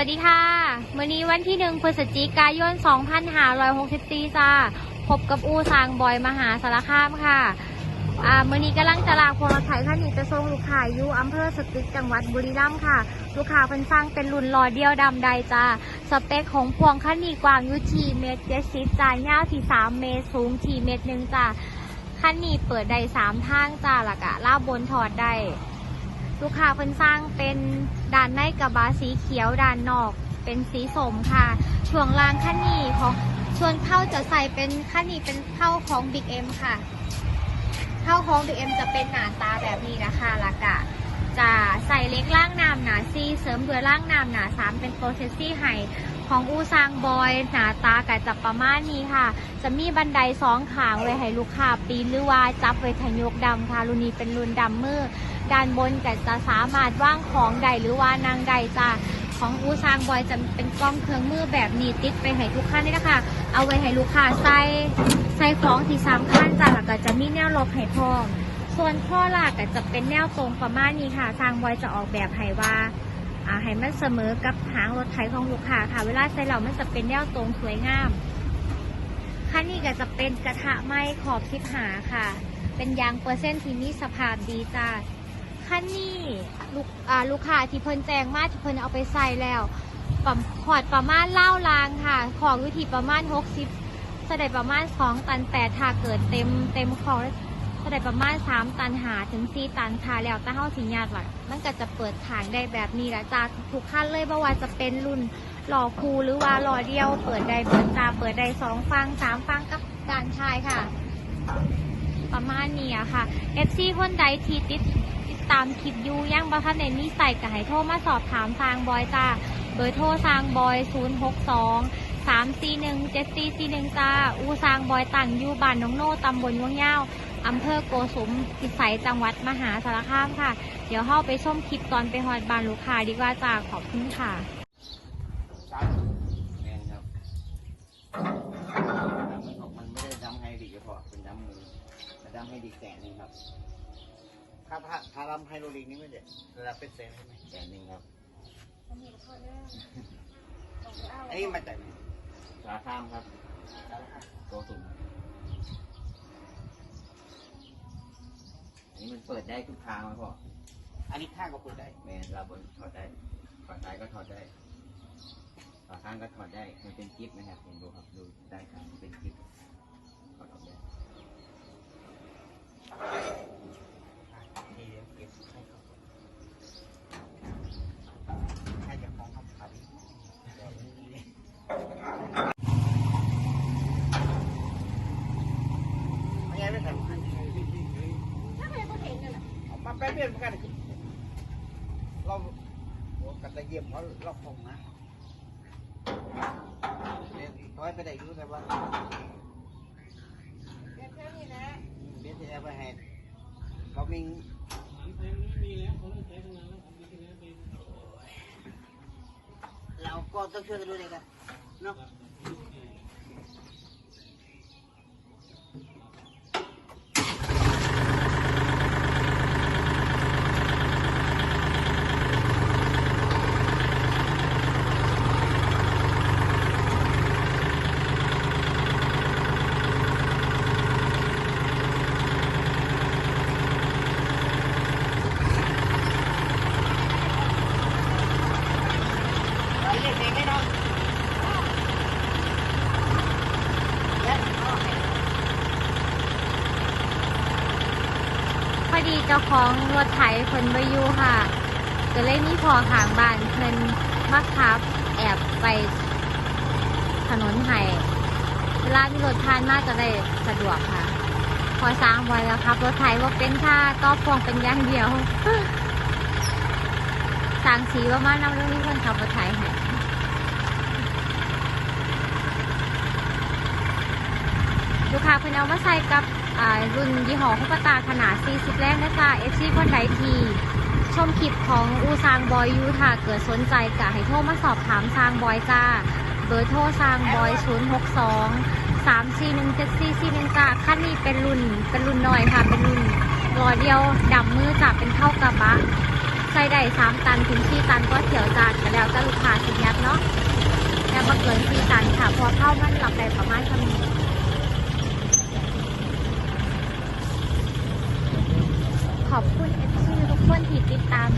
วัสดีค่ะมื่อนี้วันที่หนึ่งพฤศจิกายน 2564จ้าพบกับอูซางบอยมหาสารคามค่ะอ่ามื่อนี้กำลังจะลากพวงรถไถคันนี้จะส่งลูกค้าอยู่อำเภอสตึกจังหวัดบุรีรัมย์ค่ะ ลูกค้าเพิ่นฟังเป็นรุ่นลอเดียวดำใดจ้าสเปคของพวงคันนี้กว้างยูทีเมตรเจ็ดสิบจ้ายาวที่สามเมตรสูงที่เมตรหนึ่งจ้าคันนี้เปิดได้สามทางจ้าหลักอะล่าบบนถอดได้ ลูกค้าเพิ่นสร้างเป็นด้านในกระบะสีเขียวด้านนอก เป็นสีสมค่ะ ช่วงล่างขั้นนี้ของส่วนเข้าจะใส่เป็นขั้นนี้เป็นเข้าของ Big M ค่ะ เข้าของ Big M จะเป็นหนาตาแบบนี้นะคะแล้วก็จะใส่เล็กล่างน้ำหนาซีเสริมด้วยล่างน้ำหนาสามเป็นโปรเซสซี่ไฮของอูซางบอยหนาตากับจะประมาณนี้ค่ะ จะมีบันไดสองขางไว้ให้ลูกค้าปีนหรือว่าจับไว้ทะยกดำค่ะ รุ่นนี้เป็นรุ่นดำมือ ด้านบนก็จะสามารถว่างของใดหรือว่านางใดจ้าของอูซางบอยจะเป็นกล้องเครื่องมือแบบนี้ติดไปให้ทุกขั้นนี่นะคะ เอาไว้ให้ลูกค้าใส่ใส่ของที่สำคัญจ้าแล้วก็จะมีแนวลบให้พร้อมส่วนข้อหลักก็จะเป็นแนวตรงประมาณนี้ค่ะทางบอยจะออกแบบให้ว่าอ่าให้มันเสมอกับหางรถไถของลูกค้าค่ะ เวลาใส่เรามันจะเป็นแนวตรงสวยงามคันนี้ก็จะเป็นกระทะไม้ขอบทิพหาค่ะ เป็นยางเปอร์เซ็นต์ที่มีสภาพดีจ้า คันนี้ลูกอ่าลูกค้าที่เพิ่นแจงมาที่เพิ่นเอาไปใส่แล้วประขอดประมาณเล่าลางค่ะ ของอยู่ที่ประมาณ60แสดงประมาณ 2 ตันแต่ถ้าเกิดเต็มเต็มของแสดงประมาณ 3 ตันหาถึง 4 ตันค่ะแล้วแต่เฮาสิญาติล่ะมันก็จะเปิดทางได้แบบนี้ละจ้าทุกขั้นเลยบ่ว่าจะเป็นรุ่นหล่อคูหรือว่าหล่อเดียว เปิดได้เปิดตาเปิดได้สองฟังสามฟังกับด้านชายค่ะ ประมาณนี้อะค่ะ FC คนใดที่ติด ตามคลิปยูยังบ่ทันได้มีใส่ก็ให้โทรมาสอบถามทางบอยจ้าเบอร์โทรทางบอย 062 341 7441จ้า อูซางบอยตั้งยูบ้านน้องโน่ตำบลวังยาวอำเภอโกสุมพิสัยจังหวัดมหาสารคามค่ะ เดี๋ยวเข้าไปชมคลิปตอนไปฮอดบ้านลูกค้าดีกว่าจ้าขอบคุณค่ะแมนครับมันไม่ได้ดำให้ดีเฉพาะเป็นดำมือแต่ดำให้ดีแสนนึงครับ ถ้าถ้าถ้าดำไฮโดรลิกนี่ไม่เด็ดระดับเป็นแสนใช่ไหมแสนหนึ่งครับอันนี้มาจากไหนสารคามครับโกสุมอันนี้มันเปิดได้ทุกทางไหมพ่อ อันนี้ข้างก็เปิดได้แมนเราบนถอดได้ถอดได้ก็ถอดได้ฝาข้างก็ถอดได้ มันเป็นกิ๊บนะครับผมดูครับ ดูได้ครับมันเป็นกิ๊บถอดออกได้ ทีเดียวเก็บให้เขาให้เจ้าของเขาขายเดี๋ยวนี้ไม่งั้นไม่ทำเอามา แป๊บเดียวเหมือนกัน เราโอ้กันตะเยี่ยมเขาเราคงนะเรียนเขาให้ไปได้รู้แต่ว่าเรียนที่ไหนไปให้เขามีเราก็ต้องช่วยกันดูเลยกันเนาะเราเล่นเองได้เนาะและ พอดีเจ้าของรถไถเพิ่นบ่อยู่ค่ะก็เลยมีพอขางบ้านเพิ่นมาขับ แอบไปถนนไห้เวลามีรถผ่านมาจะได้สะดวกค่ะ พอสร้างไว้แล้วครับ รถไถว่าเป็นค่าก็พวงเป็นอย่างเดียว สร้างสีว่ามาน้ำเรื่องนี้เพิ่นขับรถไถให้ ค่ะเพิ่นเอามาใส่กับรุ่นยี่ห้อคุปตาขนาด 40 แรงนะจ๊ะ FC คนใดทีชมคลิปของอูซางบอยยูค่ะเกิดสนใจกะให้โทรมาสอบถามซางบอยจ้าเบอร์โทรซางบอย 062 3 4 1 7 4 4 1จ้าขั้นนี้เป็นรุ่นเป็นรุ่นหน่อยค่ะ เป็นรุ่นรอเดียวดำมือจับเป็นเท่ากระบะใส่ได้สามตันถึงสี่ตันก็เขียวจานก็แล้วแต่ลูกค้าสินยัดเนาะแต่บังเกินสี่ตันค่ะ พอเข้ามันหลับได้ประมาณเท่านี้ ขอบคุณเอฟซีทุกคนที่ติดตาม